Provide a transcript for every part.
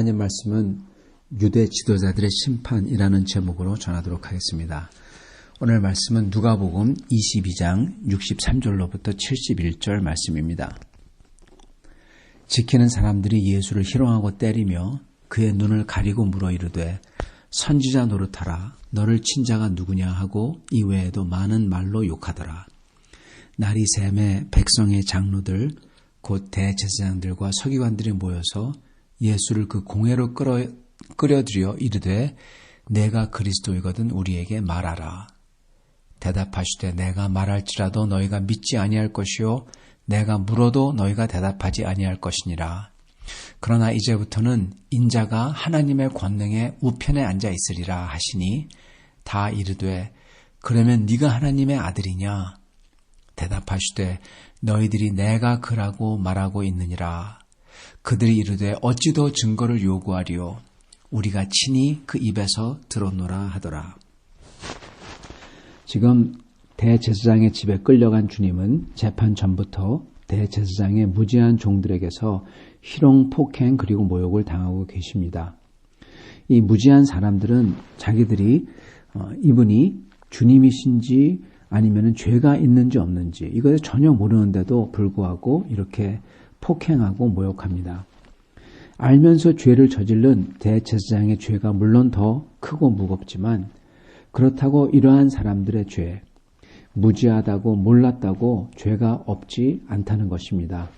하나님 말씀은 유대 지도자들의 심판이라는 제목으로 전하도록 하겠습니다. 오늘 말씀은 누가복음 22장 63절로부터 71절 말씀입니다. 지키는 사람들이 예수를 희롱하고 때리며 그의 눈을 가리고 물어 이르되 선지자 노릇하라 너를 친자가 누구냐 하고 이외에도 많은 말로 욕하더라. 날이 샘에 백성의 장로들 곧 대제사장들과 서기관들이 모여서 예수를 그 공회로 끌어, 끌어들여 이르되 내가 그리스도이거든 우리에게 말하라. 대답하시되 내가 말할지라도 너희가 믿지 아니할 것이요 내가 물어도 너희가 대답하지 아니할 것이니라. 그러나 이제부터는 인자가 하나님의 권능에 우편에 앉아 있으리라 하시니 다 이르되 그러면 네가 하나님의 아들이냐? 대답하시되 너희들이 내가 그라고 말하고 있느니라. 그들이 이르되 어찌 더 증거를 요구하리요? 우리가 친히 그 입에서 들었노라 하더라. 지금 대제사장의 집에 끌려간 주님은 재판 전부터 대제사장의 무지한 종들에게서 희롱, 폭행 그리고 모욕을 당하고 계십니다. 이 무지한 사람들은 자기들이 어, 이분이 주님이신지 아니면 죄가 있는지 없는지 이것을 전혀 모르는데도 불구하고 이렇게 폭행하고 모욕합니다. 알면서 죄를 저질른 대제사장의 죄가 물론 더 크고 무겁지만 그렇다고 이러한 사람들의 죄, 무지하다고 몰랐다고 죄가 없지 않다는 것입니다.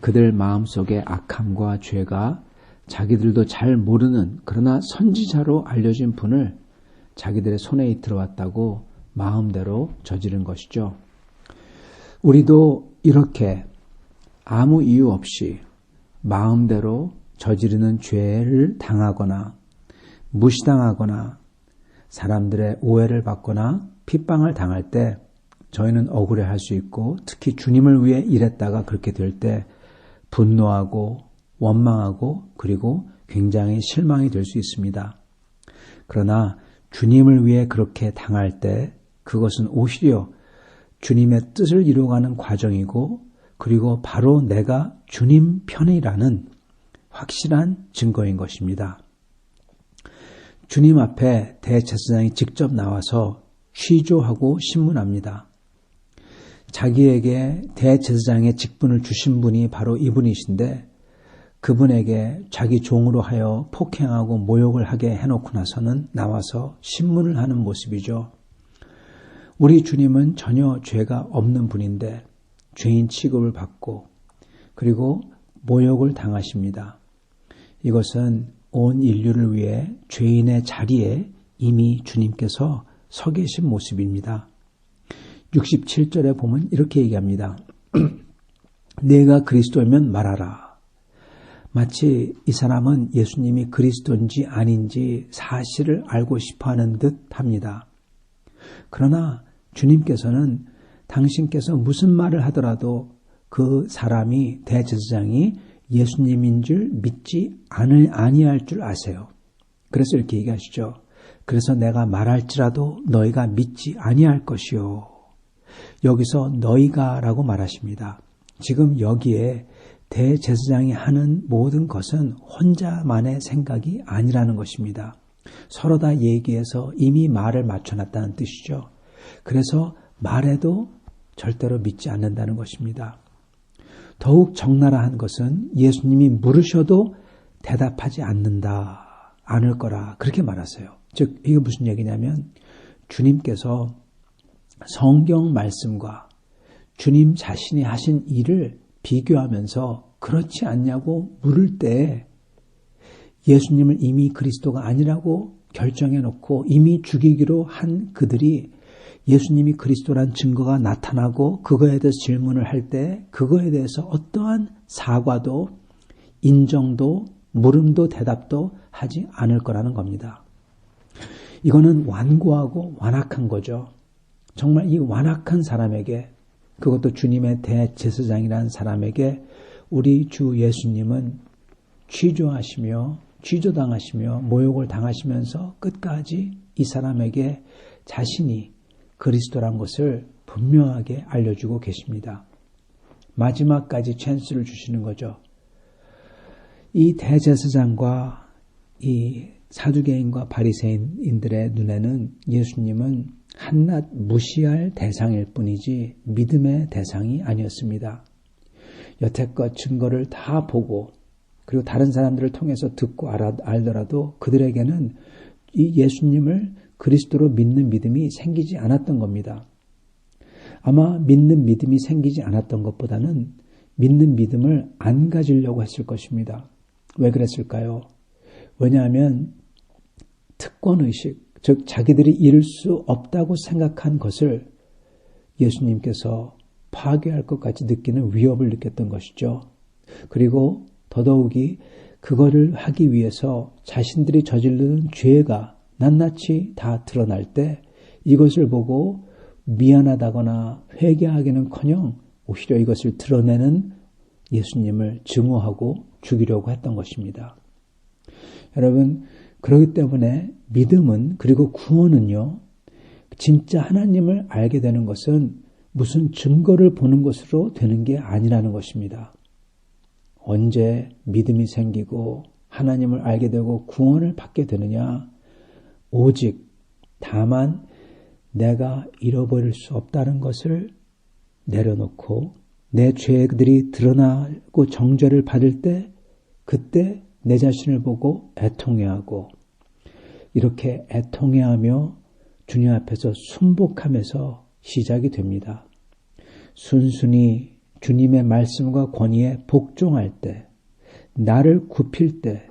그들 마음속의 악함과 죄가 자기들도 잘 모르는 그러나 선지자로 알려진 분을 자기들의 손에 들어왔다고 마음대로 저지른 것이죠. 우리도 이렇게 아무 이유 없이 마음대로 저지르는 죄를 당하거나 무시당하거나 사람들의 오해를 받거나 핍방을 당할 때 저희는 억울해 할 수 있고 특히 주님을 위해 일했다가 그렇게 될 때 분노하고 원망하고 그리고 굉장히 실망이 될 수 있습니다. 그러나 주님을 위해 그렇게 당할 때 그것은 오히려 주님의 뜻을 이루어가는 과정이고 그리고 바로 내가 주님 편이라는 확실한 증거인 것입니다. 주님 앞에 대제사장이 직접 나와서 취조하고 신문합니다. 자기에게 대제사장의 직분을 주신 분이 바로 이분이신데 그분에게 자기 종으로 하여 폭행하고 모욕을 하게 해놓고 나서는 나와서 신문을 하는 모습이죠. 우리 주님은 전혀 죄가 없는 분인데 죄인 취급을 받고 그리고 모욕을 당하십니다. 이것은 온 인류를 위해 죄인의 자리에 이미 주님께서 서 계신 모습입니다. 67절에 보면 이렇게 얘기합니다. 내가 그리스도면 말하라. 마치 이 사람은 예수님이 그리스도인지 아닌지 사실을 알고 싶어 하는 듯 합니다. 그러나 주님께서는 당신께서 무슨 말을 하더라도 그 사람이 대제사장이 예수님인 줄 믿지 않을 아니할 줄 아세요. 그래서 이렇게 얘기하시죠. 그래서 내가 말할지라도 너희가 믿지 아니할 것이요. 여기서 너희가라고 말하십니다. 지금 여기에 대제사장이 하는 모든 것은 혼자만의 생각이 아니라는 것입니다. 서로 다 얘기해서 이미 말을 맞춰놨다는 뜻이죠. 그래서 말해도 절대로 믿지 않는다는 것입니다. 더욱 적나라한 것은 예수님이 물으셔도 대답하지 않는다, 않을 거라 그렇게 말하세요. 즉 이게 무슨 얘기냐면 주님께서 성경 말씀과 주님 자신이 하신 일을 비교하면서 그렇지 않냐고 물을 때 예수님을 이미 그리스도가 아니라고 결정해 놓고 이미 죽이기로 한 그들이 예수님이 그리스도란 증거가 나타나고 그거에 대해서 질문을 할 때 그거에 대해서 어떠한 사과도 인정도 물음도 대답도 하지 않을 거라는 겁니다. 이거는 완고하고 완악한 거죠. 정말 이 완악한 사람에게 그것도 주님의 대제사장이라는 사람에게 우리 주 예수님은 취조하시며 취조당하시며 모욕을 당하시면서 끝까지 이 사람에게 자신이 그리스도란 것을 분명하게 알려주고 계십니다. 마지막까지 찬스를 주시는 거죠. 이 대제사장과 이 사두개인과 바리새인들의 눈에는 예수님은 한낱 무시할 대상일 뿐이지 믿음의 대상이 아니었습니다. 여태껏 증거를 다 보고 그리고 다른 사람들을 통해서 듣고 알더라도 그들에게는 이 예수님을 그리스도로 믿는 믿음이 생기지 않았던 겁니다. 아마 믿는 믿음이 생기지 않았던 것보다는 믿는 믿음을 안 가지려고 했을 것입니다. 왜 그랬을까요? 왜냐하면 특권의식, 즉 자기들이 이룰 수 없다고 생각한 것을 예수님께서 파괴할 것 같이 느끼는 위협을 느꼈던 것이죠. 그리고 더더욱이 그거를 하기 위해서 자신들이 저지르는 죄가 낱낱이 다 드러날 때 이것을 보고 미안하다거나 회개하기는커녕 오히려 이것을 드러내는 예수님을 증오하고 죽이려고 했던 것입니다. 여러분 그렇기 때문에 믿음은 그리고 구원은요 진짜 하나님을 알게 되는 것은 무슨 증거를 보는 것으로 되는 게 아니라는 것입니다. 언제 믿음이 생기고 하나님을 알게 되고 구원을 받게 되느냐? 오직 다만 내가 잃어버릴 수 없다는 것을 내려놓고 내 죄들이 드러나고 정죄를 받을 때 그때 내 자신을 보고 애통해하고 이렇게 애통해하며 주님 앞에서 순복하면서 시작이 됩니다. 순순히 주님의 말씀과 권위에 복종할 때, 나를 굽힐 때,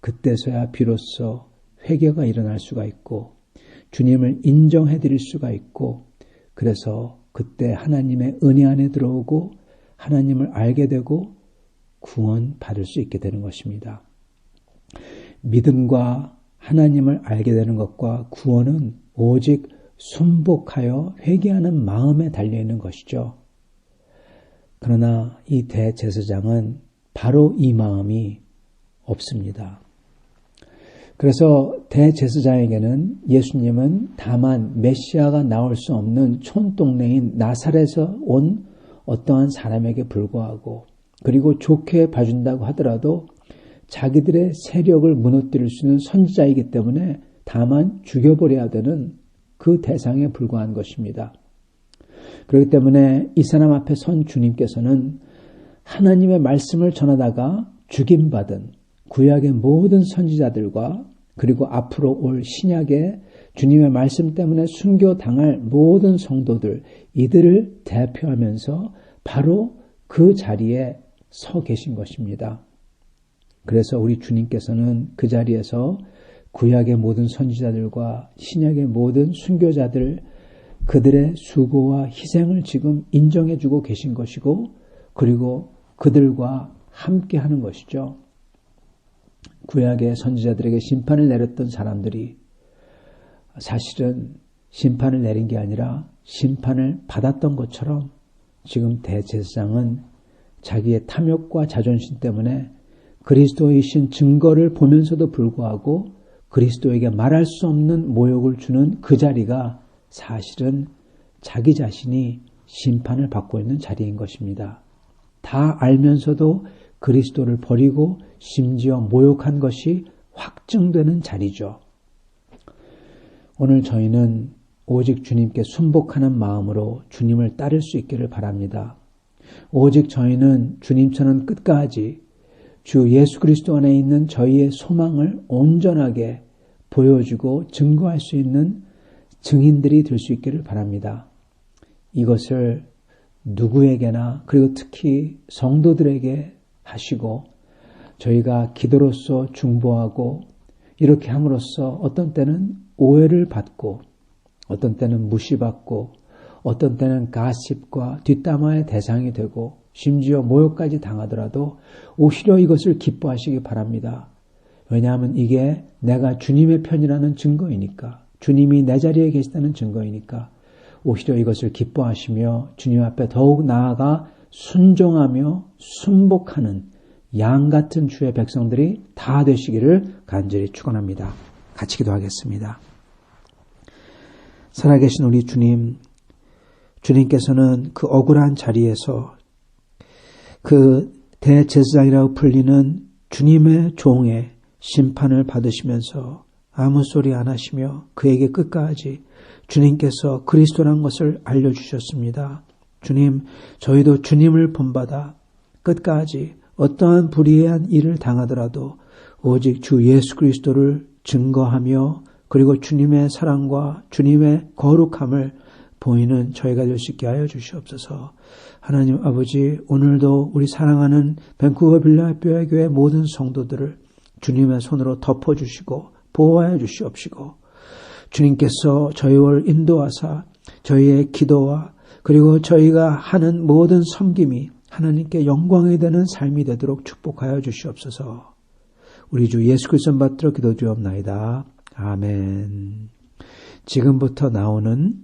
그때서야 비로소 회개가 일어날 수가 있고, 주님을 인정해 드릴 수가 있고, 그래서 그때 하나님의 은혜 안에 들어오고, 하나님을 알게 되고, 구원 받을 수 있게 되는 것입니다. 믿음과 하나님을 알게 되는 것과 구원은 오직 순복하여 회개하는 마음에 달려 있는 것이죠. 그러나 이 대제사장은 바로 이 마음이 없습니다. 그래서 대제사장에게는 예수님은 다만 메시아가 나올 수 없는 촌동네인 나살에서 온 어떠한 사람에게 불과하고 그리고 좋게 봐준다고 하더라도 자기들의 세력을 무너뜨릴 수 있는 선지자이기 때문에 다만 죽여버려야 되는 그 대상에 불과한 것입니다. 그렇기 때문에 이 사람 앞에 선 주님께서는 하나님의 말씀을 전하다가 죽임받은 구약의 모든 선지자들과 그리고 앞으로 올 신약의 주님의 말씀 때문에 순교당할 모든 성도들, 이들을 대표하면서 바로 그 자리에 서 계신 것입니다. 그래서 우리 주님께서는 그 자리에서 구약의 모든 선지자들과 신약의 모든 순교자들 그들의 수고와 희생을 지금 인정해 주고 계신 것이고 그리고 그들과 함께 하는 것이죠. 구약의 선지자들에게 심판을 내렸던 사람들이 사실은 심판을 내린 게 아니라 심판을 받았던 것처럼 지금 대제사장은 자기의 탐욕과 자존심 때문에 그리스도이신 증거를 보면서도 불구하고 그리스도에게 말할 수 없는 모욕을 주는 그 자리가 사실은 자기 자신이 심판을 받고 있는 자리인 것입니다. 다 알면서도 그리스도를 버리고 심지어 모욕한 것이 확증되는 자리죠. 오늘 저희는 오직 주님께 순복하는 마음으로 주님을 따를 수 있기를 바랍니다. 오직 저희는 주님처럼 끝까지 주 예수 그리스도 안에 있는 저희의 소망을 온전하게 보여주고 증거할 수 있는 증인들이 될 수 있기를 바랍니다. 이것을 누구에게나 그리고 특히 성도들에게 하시고 저희가 기도로서 중보하고 이렇게 함으로써 어떤 때는 오해를 받고 어떤 때는 무시받고 어떤 때는 가십과 뒷담화의 대상이 되고 심지어 모욕까지 당하더라도 오히려 이것을 기뻐하시기 바랍니다. 왜냐하면 이게 내가 주님의 편이라는 증거이니까. 주님이 내 자리에 계시다는 증거이니까 오히려 이것을 기뻐하시며 주님 앞에 더욱 나아가 순종하며 순복하는 양 같은 주의 백성들이 다 되시기를 간절히 축원합니다. 같이 기도하겠습니다. 살아계신 우리 주님, 주님께서는 그 억울한 자리에서 그 대제사장이라고 불리는 주님의 종의 심판을 받으시면서 아무 소리 안 하시며 그에게 끝까지 주님께서 그리스도란 것을 알려주셨습니다. 주님, 저희도 주님을 본받아 끝까지 어떠한 불의한 일을 당하더라도 오직 주 예수 그리스도를 증거하며 그리고 주님의 사랑과 주님의 거룩함을 보이는 저희가 될 수 있게 하여 주시옵소서. 하나님 아버지, 오늘도 우리 사랑하는 밴쿠버 빌라뼈의 교회 모든 성도들을 주님의 손으로 덮어주시고 보호하여 주시옵시고 주님께서 저희를 인도하사 저희의 기도와 그리고 저희가 하는 모든 섬김이 하나님께 영광이 되는 삶이 되도록 축복하여 주시옵소서. 우리 주 예수 그리스도 받들어 기도드리옵나이다. 아멘. 지금부터 나오는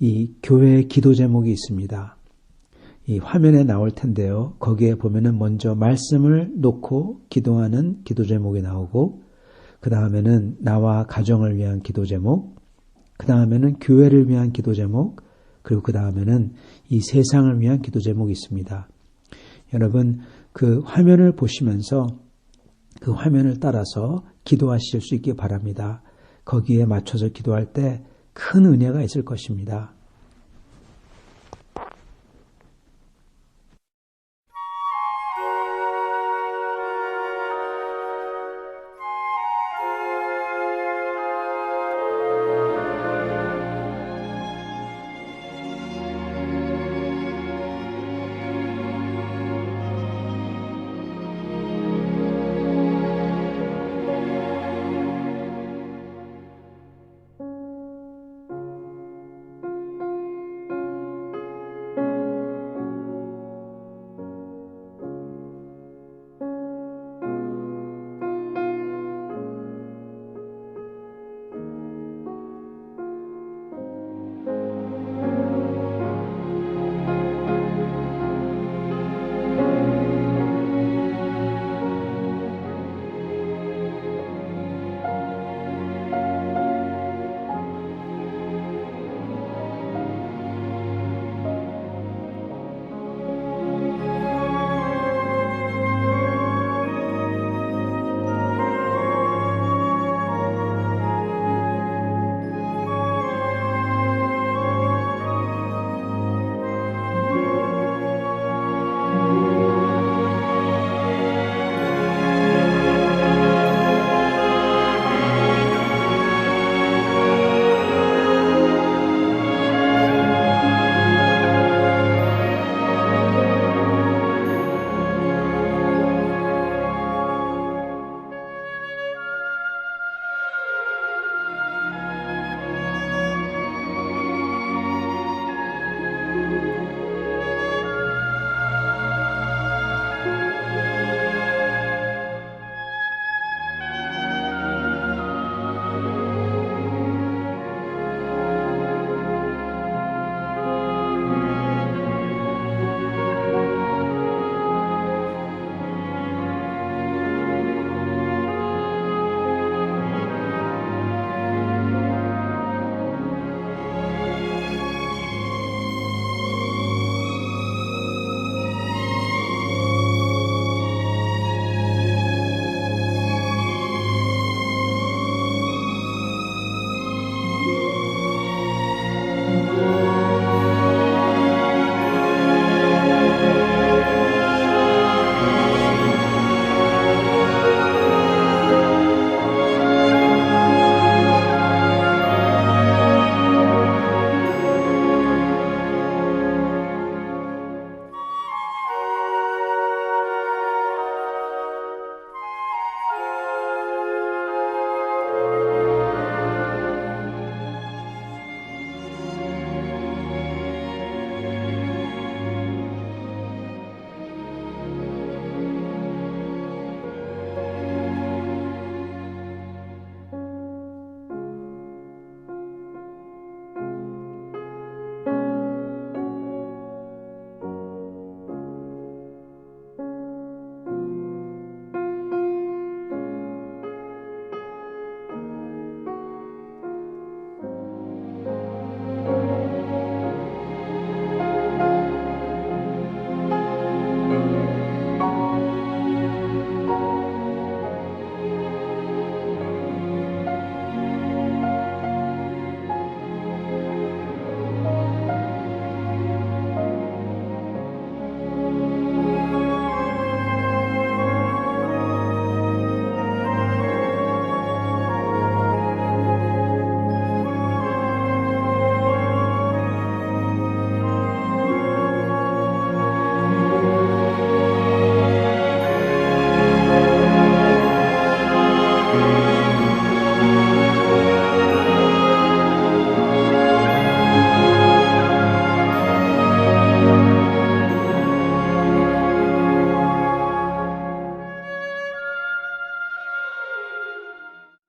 이 교회의 기도 제목이 있습니다. 이 화면에 나올 텐데요. 거기에 보면은 먼저 말씀을 놓고 기도하는 기도 제목이 나오고, 그 다음에는 나와 가정을 위한 기도 제목, 그 다음에는 교회를 위한 기도 제목, 그리고 그 다음에는 이 세상을 위한 기도 제목이 있습니다. 여러분, 그 화면을 보시면서 그 화면을 따라서 기도하실 수 있기 바랍니다. 거기에 맞춰서 기도할 때 큰 은혜가 있을 것입니다.